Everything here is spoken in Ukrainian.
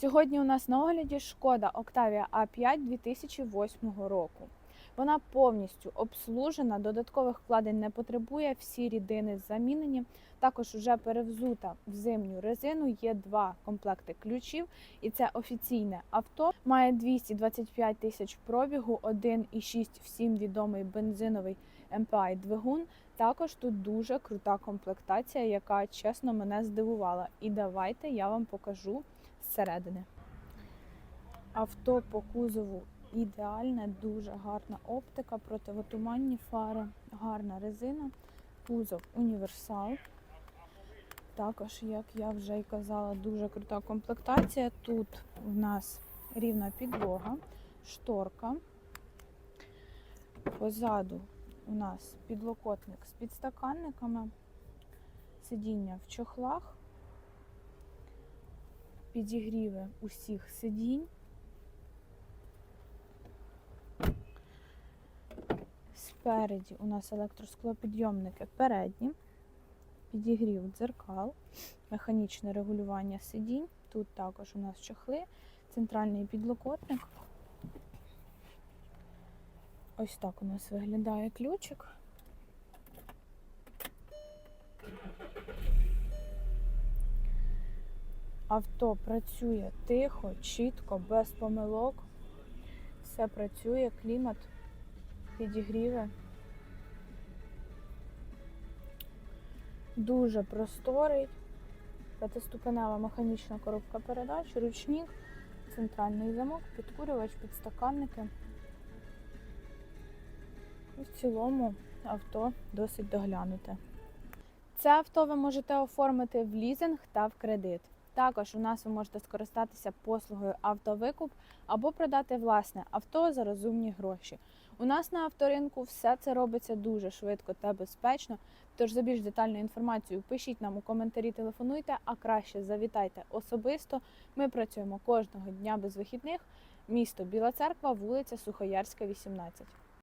Сьогодні у нас на огляді шкода Octavia A5 2008 року. Вона повністю обслужена, додаткових вкладень не потребує, всі рідини замінені. Також вже перевзута в зимню резину. Є два комплекти ключів, і це офіційне авто. Має 225 тисяч пробігу, 1,6 всім відомий бензиновий MPI двигун. Також тут дуже крута комплектація, яка чесно мене здивувала. І давайте я вам покажу зсередини. Авто по кузову ідеальне, дуже гарна оптика, противотуманні фари, гарна резина, кузов універсал. Також, як я вже й казала, дуже крута комплектація. Тут у нас рівна підлога, шторка. Позаду у нас підлокотник з підстаканниками, сидіння в чохлах, підігріви усіх сидінь. Спереді у нас електросклопідйомники передні, підігрів дзеркал, механічне регулювання сидінь. Тут також у нас чохли, центральний підлокотник. Ось так у нас виглядає ключик. Авто працює тихо, чітко, без помилок. Все працює, клімат, підігріви. Дуже просторий. П'ятиступенева механічна коробка передач, ручник, центральний замок, підкурювач, підстаканники. І в цілому авто досить доглянуте. Це авто ви можете оформити в лізинг та в кредит. Також у нас ви можете скористатися послугою автовикуп або продати власне авто за розумні гроші. У нас на авторинку все це робиться дуже швидко та безпечно. Тож за більш детальну інформацію пишіть нам у коментарі, телефонуйте, а краще завітайте особисто. Ми працюємо кожного дня без вихідних. Місто Біла Церква, вулиця Сухоярська, 18.